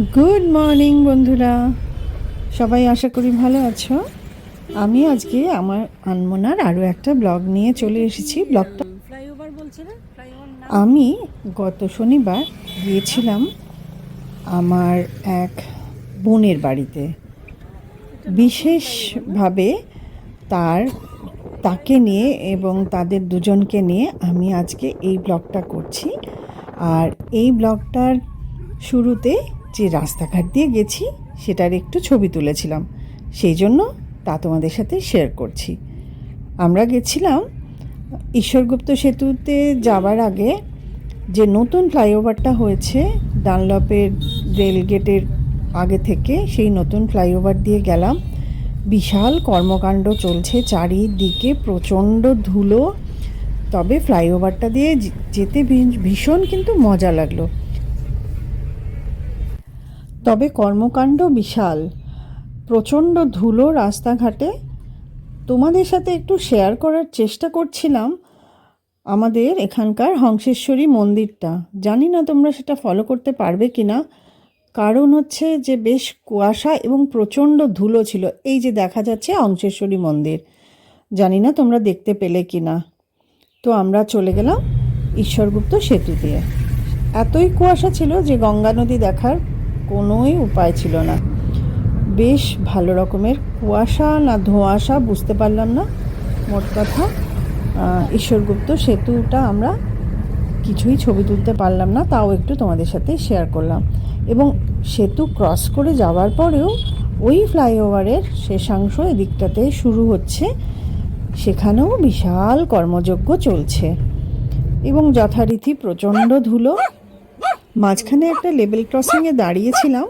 Good morning বন্ধুরা। সবাই আশা করি ভালো আছো। আমি আজকে আমার আনমনার আরও একটা ব্লগ নিয়ে চলে এসেছি। ব্লগটা ফ্লাইওভার বলছে না। আমি গত শনিবার গিয়েছিলাম আমার এক বোনের বাড়িতে। বিশেষভাবে তার তাকে নিয়ে এবং তাদের দুজনকে নিয়ে আমি আজকে এই ব্লগটা করছি। আর এই ব্লগটার শুরুতে যে রাস্তাঘাট দিয়ে গেছি, সেটার একটু ছবি তুলেছিলাম। সেই জন্য তা তোমাদের সাথে শেয়ার করছি। আমরা গেছিলাম ঈশ্বরগুপ্ত সেতুতে যাওয়ার আগে যে নতুন ফ্লাইওভারটা হয়েছে, ডানলপের রেলগেটের আগে থেকে সেই নতুন ফ্লাইওভার দিয়ে গেলাম। বিশাল কর্মকাণ্ড চলছে চারিদিকে, প্রচণ্ড ধুলো। তবে ফ্লাইওভারটা দিয়ে যেতে ভীষণ কিন্তু মজা লাগল। তবে কর্মকাণ্ড বিশাল। প্রচণ্ড ধুলো রাস্তাঘাটে। তোমাদের সাথে একটু শেয়ার করার চেষ্টা করছিলাম। আমাদের এখানকার হংসেশ্বরী মন্দিরটা। জানি না তোমরা সেটা ফলো করতে পারবে কি না কারণ হচ্ছে যে বেশ কুয়াশা এবং প্রচণ্ড ধুলো ছিল। এই যে দেখা যাচ্ছে হংসেশ্বরী মন্দির। জানি না তোমরা দেখতে পেলে কি না তো আমরা চলে গেলাম ঈশ্বরগুপ্ত সেতু দিয়ে। এতই কুয়াশা ছিল যে গঙ্গা নদী দেখার কোনোই উপায় ছিল না। বেশ ভালো রকমের কুয়াশা না ধোঁয়াশা বুঝতে পারলাম না। মোট কথা ঈশ্বরগুপ্ত সেতুটা আমরা কিছুই ছবি তুলতে পারলাম না, তাও একটু তোমাদের সাথে শেয়ার করলাম। এবং সেতু ক্রস করে যাওয়ার পরেও ওই ফ্লাইওভারের শেষাংশ এদিকটাতে শুরু হচ্ছে। সেখানেও বিশাল কর্মযজ্ঞ চলছে। এবং যথারীতি প্রচণ্ড ধুলো মাঝখানে একটা লেভেল ক্রসিংয়ে দাঁড়িয়েছিলাম,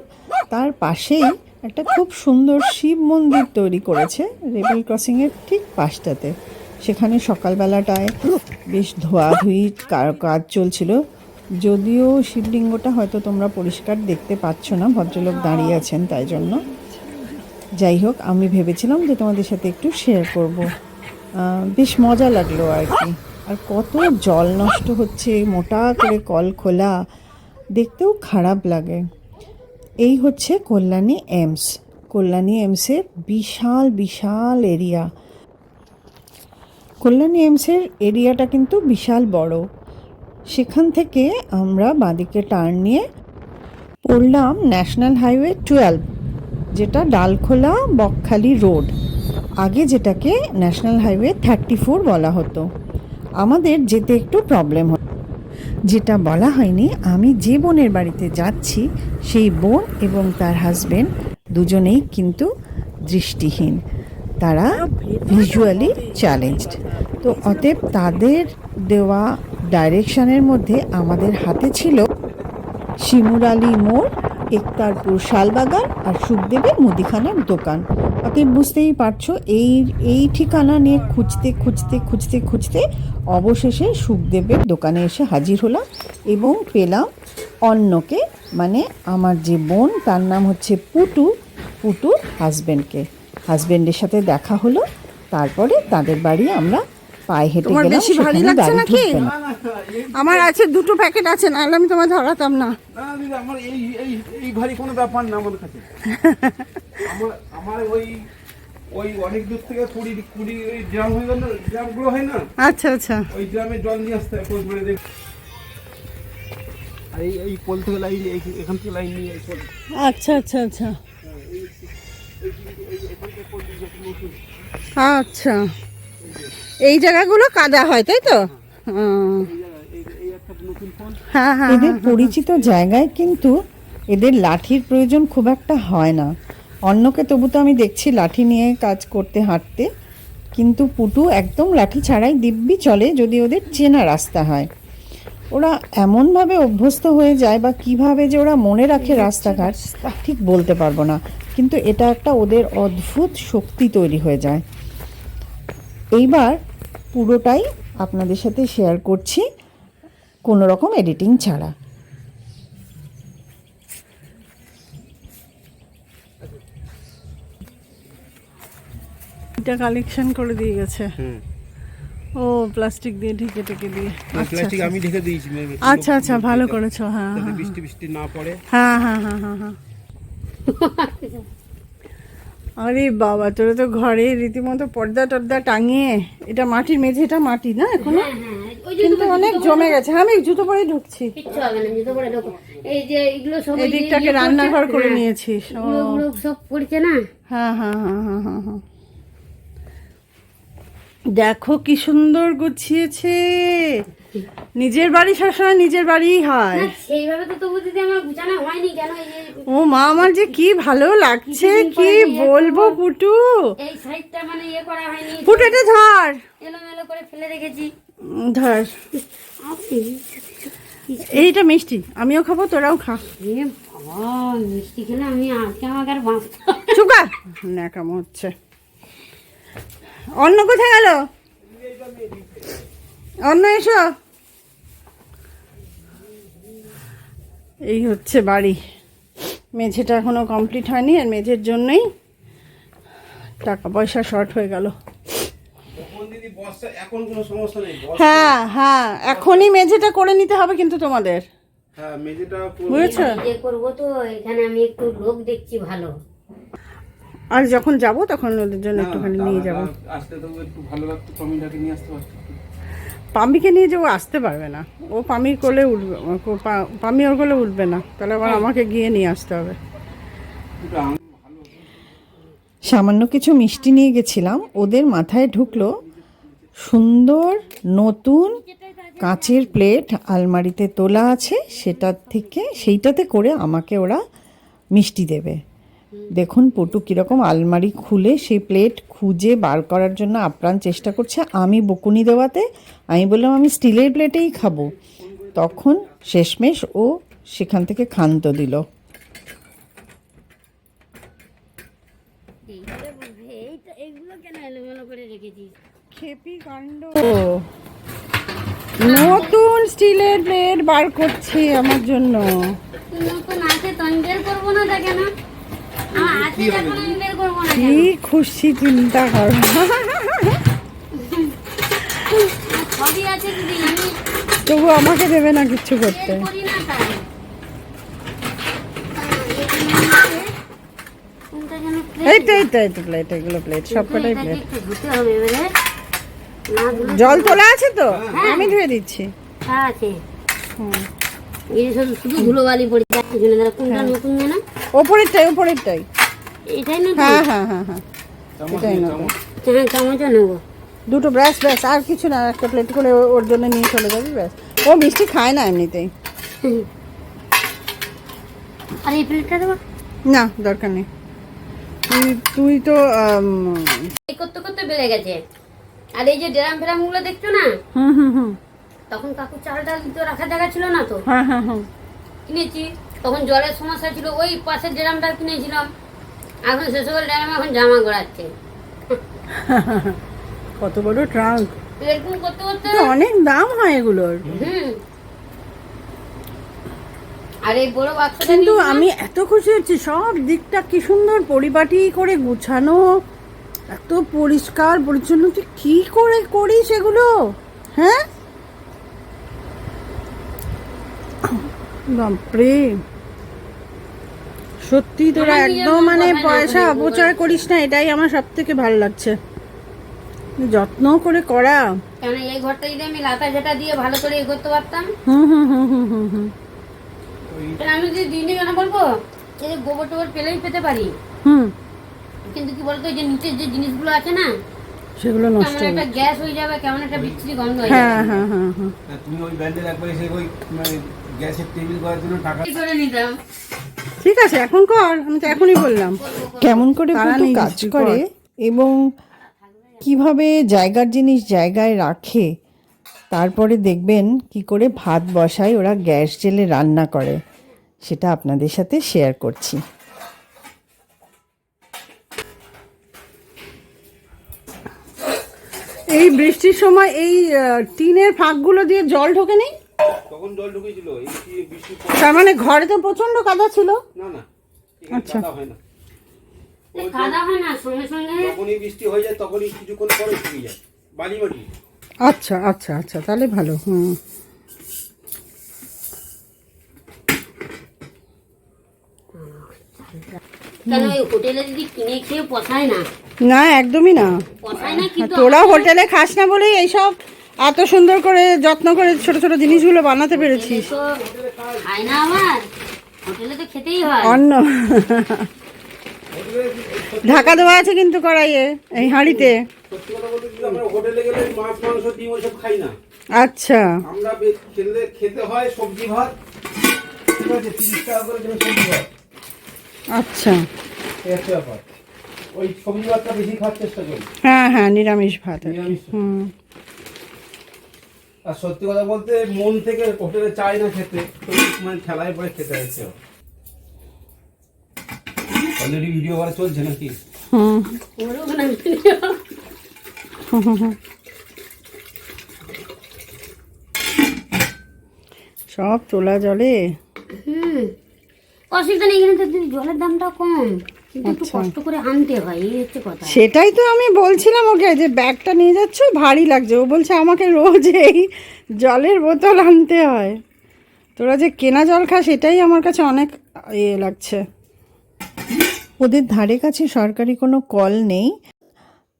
তার পাশেই একটা খুব সুন্দর শিব মন্দির তৈরি করেছে লেভেল ক্রসিংয়ের ঠিক পাশটাতে। সেখানে সকালবেলাটায় বেশ ধোয়াধুয়ি কাজ চলছিল। যদিও শিবলিঙ্গটা হয়তো তোমরা পরিষ্কার দেখতে পাচ্ছ না, ভদ্রলোক দাঁড়িয়ে আছেন তাই জন্য। যাই হোক, আমি ভেবেছিলাম যে তোমাদের সাথে একটু শেয়ার করব। বেশ মজা লাগল আর কি। আর কত জল নষ্ট হচ্ছে, মোটা করে কল খোলা। দেখতেও খারাপ লাগে। এই হচ্ছে কল্যাণী এমস। কল্যাণী এমসের বিশাল বিশাল এরিয়া। কল্যাণী এমসের এরিয়াটা কিন্তু বিশাল বড়। সেখান থেকে আমরা বাঁদিকে টার্ন নিয়ে পড়লাম ন্যাশনাল হাইওয়ে টুয়েলভ যেটা ডালখোলা বকখালি রোড আগে যেটাকে ন্যাশনাল হাইওয়ে থার্টি ফোর বলা হতো। আমাদের যেতে একটু প্রবলেম হয় যেটা বলা হয়নি, আমি যে বোনের বাড়িতে যাচ্ছি, সেই বোন এবং তার হাজবেন্ড দুজনেই কিন্তু দৃষ্টিহীন। তারা ভিজুয়ালি চ্যালেঞ্জড তো অতএব তাদের দেওয়া ডাইরেকশনের মধ্যে আমাদের হাতে ছিল শিমুর আলী মোড়, একতারপুর শালবাগান আর সুখদেবের মুদিখানার দোকান। অতএব বুঝতেই পারছ, এই এই ঠিকানা নিয়ে খুঁজতে খুঁজতে খুঁজতে খুঁজতে অবশেষে সুখদেবের দোকানে এসে হাজির হলাম এবং পেলাম অন্যকে মানে আমার যে বোন, তার নাম হচ্ছে পুটু। পুটুর হাজব্যান্ডকে হাজব্যান্ডের সাথে দেখা হলো, তারপরে তাদের বাড়ি আমরা পায়ে হেঁটে তোমার গেলাম বেশি ভারী লাগছে নাকি? আমার আছে দুটো প্যাকেট আছে নাহলে আমি তোমায় ধরাতাম না না দিদি আমার এই এই এই ভারী কোনো ব্যাপার না আমার কাছে আমার আমার ওই ওই অনেক দূর থেকে কুড়ি কুড়ি ওই ড্রাম হয়ে গেল ড্রামগুলো হয় না আচ্ছা আচ্ছা ওই ড্রামে জল নিয়ে আসতে হয় করে দেখ আর এই এই পোল থেকে লাইন এই- এখান থেকে লাইন নিয়ে এই আচ্ছা আচ্ছা আচ্ছা আচ্ছা এই জায়গাগুলো কাদা হয় তাই তো? হ্যাঁ হ্যাঁ এদের পরিচিত জায়গায় কিন্তু এদের লাঠির প্রয়োজন খুব একটা হয় না। অন্যকে তবু তো আমি দেখছি লাঠি নিয়ে কাজ করতে হাঁটতে। কিন্তু পুটু একদম লাঠি ছাড়াই দিব্যি চলে যদি ওদের চেনা রাস্তা হয়। ওরা এমনভাবে অভ্যস্ত হয়ে যায় বা কীভাবে যে ওরা মনে রাখে রাস্তাঘাট ঠিক বলতে পারব না। কিন্তু এটা একটা ওদের অদ্ভুত শক্তি তৈরি হয়ে যায়। এইবার পুরোটাই আপনাদের সাথে শেয়ার করছি কোনো রকম এডিটিং ছাড়া। এটা কালেকশন করে দিয়ে গেছে। ও প্লাস্টিক দিয়ে ঢেকে ঢেকে দিয়ে। প্লাস্টিক আমি ঢেকে দিয়েছি আচ্ছা আচ্ছা ভালো করেছ হ্যাঁ হ্যাঁ বৃষ্টি বৃষ্টি না পড়ে। হ্যাঁ হ্যাঁ হ্যাঁ হ্যাঁ হ্যাঁ। আরে বাবা তোরা তো ঘরে রীতিমতো পর্দা টর্দা টাঙিয়ে এটা মাটির মেঝেটা মাটি না এখনও? হ্যাঁ হ্যাঁ ওই যে কিন্তু অনেক জমে গেছে। হ্যাঁ আমি জুতো পরে ঢুকছি এই যে এগুলো সব এদিকটাকে ইয়ে রান্নাঘর করে হ্যাঁ, নিয়েছিস সব পড়ছে না? হ্যাঁ হ্যাঁ হ্যাঁ হ্যাঁ হ্যাঁ হ্যাঁ। দেখো কি সুন্দর গুছিয়েছে। নিজের বাড়ি সবসময় নিজের বাড়িই হয়। সেইভাবে তো তবু দিদি আমার গুছানো হয়নি কেন ও মা আমার যে কি ভালো লাগছে কি বলব পুটু? এই সাইডটা মানে ইয়ে করা হয়নি পুটু এটা ধর। এলোমেলো করে ফেলে রেখেছি। ধর। এইটা মিষ্টি আমিও খাব তোরাও খা। মিষ্টি খেলে আমি আজকে আমাকে আর চুকা ন্যাকাম হচ্ছে। অন্য কোথায় গেল? অন্য এসো। এই হচ্ছে বাড়ি। মেঝেটা এখনও কমপ্লিট হয়নি আর মেঝের জন্যই টাকা পয়সা শর্ট হয়ে গেল। এখন দিদি বর্ষা এখন কোনো সমস্যা নেই বর্ষা- হ্যাঁ হ্যাঁ এখনই মেঝেটা করে নিতে হবে কিন্তু তোমাদের। হ্যাঁ। বুঝেছ? যে করব তো এখানে আমি একটু লোক দেখছি ভালো। আর যখন যাব তখন ওদের জন্য একটুখানি নিয়ে যাব। আসলে তো একটু ভালো লাগতো টমিটাকে নিয়ে আসতে পারতো পাম্মিকে নিয়ে যে ও আসতে পারবে না, ও পামির কোলে উঠবে পামি ওর কোলে উঠবে না, তাহলে আবার আমাকে গিয়ে নিয়ে আসতে হবে। সামান্য কিছু মিষ্টি নিয়ে গেছিলাম, ওদের মাথায় ঢুকলো সুন্দর নতুন কাঁচের প্লেট, আলমারিতে তোলা আছে, সেটার থেকে, সেইটাতে করে আমাকে ওরা মিষ্টি দেবে। দেখুন পটু কীরকম আলমারি খুলে সেই প্লেট খুঁজে বার করার জন্য আপ্রাণ চেষ্টা করছে আমি বকুনি দেওয়াতে। আমি বললাম আমি স্টিলের প্লেটেই খাব। তখন শেষমেশ ও সেখান থেকে ক্ষান্ত দিল। এইটা এইগুলো কেন এলোমেলো করে রেখেছিস? খেপি কাণ্ড। নতুন স্টিলের প্লেট বার করছে আমার জন্য। নতুন আছে করব না কি খুশি চিন্তা কর। তবু আমাকে দেবে না কিচ্ছু করতে। এইটা প্লেট এগুলো প্লেট সব কটাই এটাকে প্লেট ধুলে জল তোলা আছে তো? আমি ধুয়ে দিচ্ছি। হ্যাঁ আছে। শুধু শুধু ধুলোবালি পড়ে যাচ্ছে কোনটা নতুন ওপরেরটাই ওপরেরটাই এটাই নতুন হ্যাঁ হ্যাঁ হ্যাঁ হ্যাঁ। চামচ এটাই হ্যাঁ চামচও নেব। দুটো ব্রাশ ব্যাস আর কিছু না একটা প্লেট করে ও- ওর জন্য নিয়ে চলে যাবি ব্যাস। ও মিষ্টি খায় না এমনিতেই। আর এই প্লেটটা দেবো? না দরকার নেই। তুই তুই তো করতে করতে বেড়ে গেছে। আর এই যে ড্রাম ফ্রামগুলো দেখছ না? হুম হুম হুম। তখন কাকু চাল ডাল তো রাখার জায়গা ছিল না তো। হ্যাঁ হ্যাঁ হ্যাঁ। কিনেছি। তখন জলের সমস্যা ছিল ওই পাশের ড্রামটা কিনেছিলাম। এখন সে সকল ড্রাম এখন জামা গড়াচ্ছে। কত বড় ট্রাঙ্ক। এরকম করতে করতে অনেক দাম হয় এগুলোর। হুম। আর এই বড় বাক্সটা কিন্তু আমি এত খুশি হচ্ছি সব দিকটা কি সুন্দর পরিপাটি করে গুছানো এত পরিষ্কার পরিচ্ছন্ন তুই কি করে করিস এগুলো? হ্যাঁ? বাপরে। সত্যি তোরা একদম মানে পয়সা অপচয় করিস না এটাই আমার সব থেকে ভালো লাগছে। যত্ন করে করা। কেন এই ঘরটা যদি আমি লাতা ঝাঁটা দিয়ে ভালো করে এ করতে পারতাম? হুম হুম হুম হুম হুম আমি যদি দিনে কেন বলব? এই যে গোবর টোবর পেলেই পেতে পারি। হুম। কিন্তু কি বলতো যে নিচের যে জিনিসগুলো আছে না সেগুলো নষ্ট হবে। একটা গ্যাস হয়ে যাবে কেমন একটা বিচ্ছিরি গন্ধ হয়ে হ্যাঁ যাবে। হ্যাঁ হ্যাঁ হ্যাঁ। তুমি ওই ব্যান্ডের একবার এসে ওই মানে গ্যাসের টেবিল করার জন্য টাকা কি করে নিতাম? ঠিক আছে এখন কর আমি তো এখনই বললাম। কেমন করে কাজ করে এবং কীভাবে জায়গার জিনিস জায়গায় রাখে তারপরে দেখবেন কি করে ভাত বসায় ওরা গ্যাস জেলে রান্না করে সেটা আপনাদের সাথে শেয়ার করছি। এই বৃষ্টির সময় এই টিনের ফাঁকগুলো দিয়ে জল ঢোকে নেই তখন জল ঢুকেছিল এই বৃষ্টি তার মানে ঘরে তো প্রচণ্ড কাদা ছিল? না না আচ্ছা। হয় না। খাওয়া হয় না সঙ্গে সঙ্গে যখনই বৃষ্টি হয়ে যায় তখনই কিছুক্ষণ পরে শুকিয়ে যায় বালি মাটি। আচ্ছা আচ্ছা আচ্ছা তাহলে ভালো হুম। কেন ওই হোটেলে যদি কিনে খেয়ে পোষায় না? না একদমই না। পোষায় না কিন্তু তোরা হোটেলে খাস না বলেই এইসব এত সুন্দর করে যত্ন করে ছোট ছোট জিনিসগুলো বানাতে পেরেছিস তো খায় না আমার? হোটেলে তো খেতেই হয়। অন্য ঢাকা দেওয়া আছে কিন্তু কড়াইয়ে এই হাঁড়িতে। সত্যি কথা বলতে কি আমরা হোটেলে গেলে মাছ মাংস ডিম ওইসব খাই না আচ্ছা। হয় আচ্ছা ওই সবজি ভাতটা বেশি খাওয়ার চেষ্টা করি। হ্যাঁ হ্যাঁ নিরামিষ ভাত। হুম। আর সত্যি কথা বলতে মন থেকে হোটেলে চাই না খেতে মানে খেলায় পরে খেতে হয়েছে। অলরেডি ভিডিও করা চলছে নাকি? সব তোলা জলে? হুম। অসুবিধা নেই এখানে তো জলের দামটা কম। কিন্তু একটু আচ্ছা। কষ্ট করে আনতে হয় এই হচ্ছে কথা। সেটাই তো আমি বলছিলাম ওকে যে ব্যাগটা নিয়ে যাচ্ছ ভারী লাগছে। ও বলছে আমাকে রোজ এই জলের বোতল আনতে হয়। তোরা যে কেনা জল খাস সেটাই আমার কাছে অনেক ইয়ে লাগছে। ওদের ধারে কাছে সরকারি কোনো কল নেই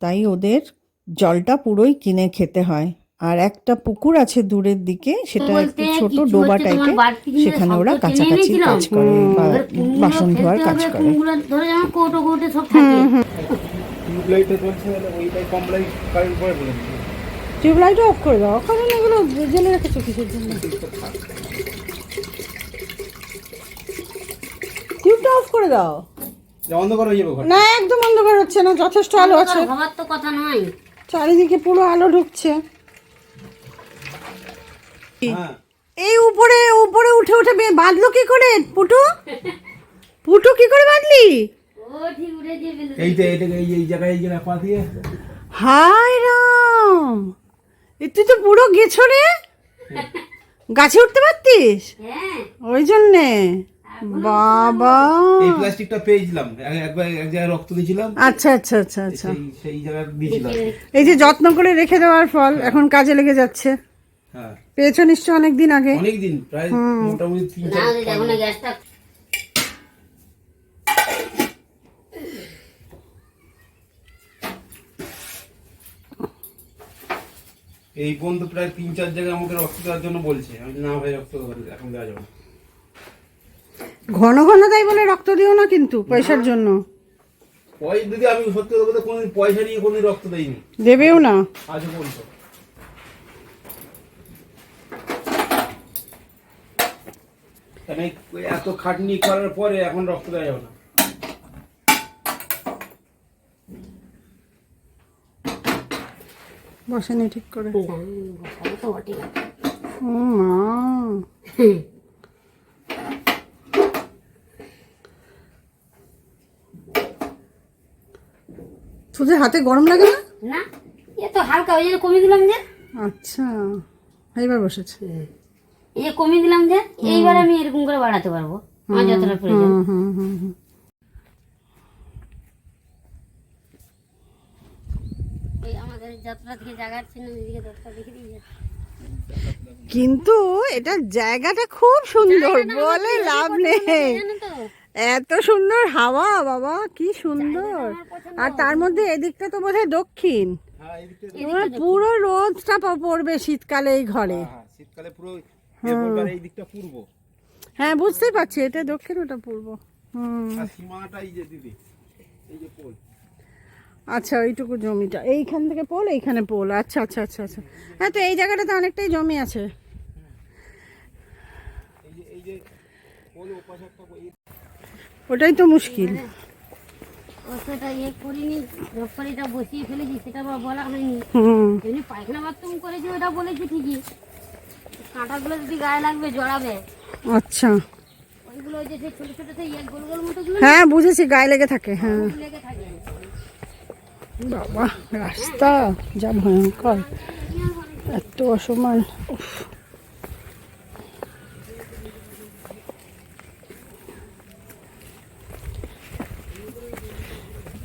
তাই ওদের জলটা পুরোই কিনে খেতে হয়। আর একটা পুকুর আছে দূরের দিকে সেটা একটু ছোট ডোবা টাইপের সেখানে ওরা কাছাকাছি কাজ করে বা বাসন ধোয়ার কাজ করে। কোনগুলো ধরে যেমন কৌটো কৌটো সব থাকে। টিউবলাইটে অফ করে দাও কারণ এগুলো জেলে রেখেছো কিসের জন্য? টিউবটা অফ করে দাও। অন্ধকার হয়ে যাবে না একদম অন্ধকার হচ্ছে না যথেষ্ট আলো আছে। হওয়ার তো কথা নয়। চারিদিকে পুরো আলো ঢুকছে। এই উপরে উপরে উঠে উঠে বে- বাঁধলো কি করে? পুটু? পুটু কি করে বাঁধলি? এইটা এই এই জায়গায় এই জায়গায় পা দিয়ে। হায় রাম! এ তুই তো পুরো গেছো রে? গাছে উঠতে পারতিস? হ্যাঁ। ওই জন্যে। বাবা। এই প্লাস্টিকটা পেয়েছিলাম। একবার এক জায়গায় রক্ত দিয়েছিলাম। আচ্ছা আচ্ছা আচ্ছা আচ্ছা। সেই জায়গায় দিয়েছিলাম। এই যে যত্ন করে রেখে দেওয়ার ফল এখন কাজে লেগে যাচ্ছে। হ্যাঁ। পেয়েছ নিশ্চয় অনেক দিন আগে? অনেকদিন প্রায় মোটামুটি তিন চার গ্যাসটা এই পর্যন্ত প্রায় তিন চার জায়গায় আমাকে রক্ত দেওয়ার জন্য বলছে। আমি না ভাই রক্ত এখন দেওয়া যাবে ঘন ঘন তাই বলে রক্ত দিও না কিন্তু পয়সার জন্য। পয়সা দিদি আমি সত্যি কথা কোনোদিন পয়সা নিয়ে কোনোদিন রক্ত দেইনি। দেবেও না। আজও পর্যন্ত। কেন এত খাটনি করার পরে এখন রক্ত দেওয়া যাবে না? বসেনি ঠিক করে। মা। তোদের হাতে গরম লাগে না? না এ তো হালকা ওই জন্য কমিয়ে দিলাম যে। আচ্ছা এইবার বসেছে। এই যে কমিয়ে দিলাম যে এইবার আমি এরকম করে বাড়াতে পারব। আমার যতটা প্রয়োজন। আমাদের যাত্রা থেকে জায়গার এদিকে দশটা দেখে কিন্তু এটা জায়গাটা খুব সুন্দর বলে লাভ নেই। এত সুন্দর হাওয়া বাবা কি সুন্দর। আর তার মধ্যে এদিকটা তো বোধহয় দক্ষিণ। হ্যাঁ পুরো রোদটা প- পড়বে শীতকালে এই ঘরে। হ্যাঁ শীতকালে পুরো এবার এই দিকটা পূর্ব। হ্যাঁ বুঝতেই পারছি এটা দক্ষিণ ওটা পূর্ব। হুম। আর সীমানাটা এই যে দিদি এই যে পোল। আচ্ছা ওইটুকু জমিটা। এইখান থেকে পোল এইখানে পোল। আচ্ছা আচ্ছা আচ্ছা আচ্ছা। হ্যাঁ তো এই জায়গাটাতে অনেকটাই জমি আছে। এই যে এই যে পোল ওপাশে একটা এই- ওটাই তো মুশকিল। সেটা ইয়ে করিনি রোপকারিটা বসিয়ে ফেলেছি সেটা বলা হয়নি। হুম। এমনি পায়খানা বাথরুম করেছি ওটা বলেছি ঠিকই। কাঁটাগুলো যদি গায়ে লাগবে জড়াবে। আচ্ছা। ওইগুলো ওই যে সেই ছোট ছোট সেই ইয়ে গোল গোল মতো গুলো হ্যাঁ বুঝেছি গায়ে লেগে থাকে হ্যাঁ। লেগে থাকে। বাবা রাস্তা যা ভয়ঙ্কর। এত অসময়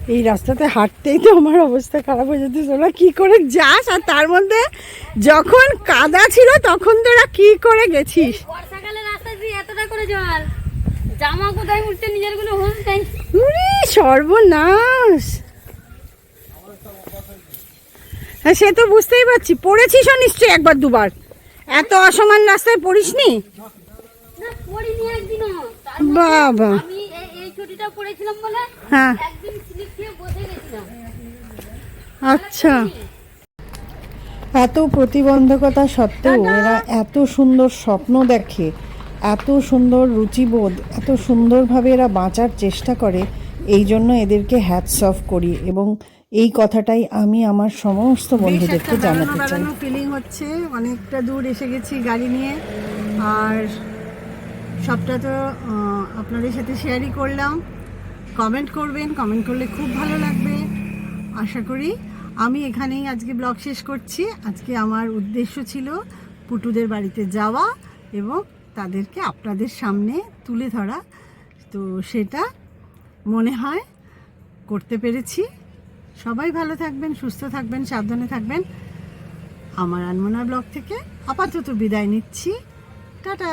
এই রাস্তাতে হাঁটতেই তো আমার অবস্থা খারাপ হয়ে যেত। তোরা কি করে যাস? আর তার মধ্যে যখন কাদা ছিল তখন তোরা কি করে গেছিস? বর্ষাকালে রাস্তা দিয়ে এতটা করে জল। জামা কোথায় উঠতে নিজেরগুলো হুঁশ নেই। সর্বনাশ। হ্যাঁ সে তো বুঝতেই পারছি। পড়েছিস নিশ্চয়ই একবার দুবার। এত অসমান রাস্তায় পড়িসনি? বাবা। আমি এই- এই ছুটিটা পড়েছিলাম বলে হ্যাঁ। একদিন স্লিপ খেয়ে বসে গেছিলাম আচ্ছা। এত প্রতিবন্ধকতা সত্ত্বেও এরা এত সুন্দর স্বপ্ন দেখে এত সুন্দর রুচিবোধ এত সুন্দরভাবে এরা বাঁচার চেষ্টা করে এই জন্য এদেরকে হ্যাটস অফ করি এবং এই কথাটাই আমি আমার সমস্ত বন্ধুদেরকে জানাতে চাই। ফিলিং হচ্ছে। অনেকটা দূর এসে গেছি গাড়ি নিয়ে। আর সবটা তো আপনাদের সাথে শেয়ারই করলাম। কমেন্ট করবেন কমেন্ট করলে খুব ভালো লাগবে। আশা করি আমি এখানেই আজকে ব্লগ শেষ করছি। আজকে আমার উদ্দেশ্য ছিল পুটুদের বাড়িতে যাওয়া এবং তাদেরকে আপনাদের সামনে তুলে ধরা। তো সেটা মনে হয় করতে পেরেছি। সবাই ভালো থাকবেন, সুস্থ থাকবেন, সাবধানে থাকবেন। আমার আনমোনা ব্লগ থেকে আপাতত বিদায় নিচ্ছি। টাটা!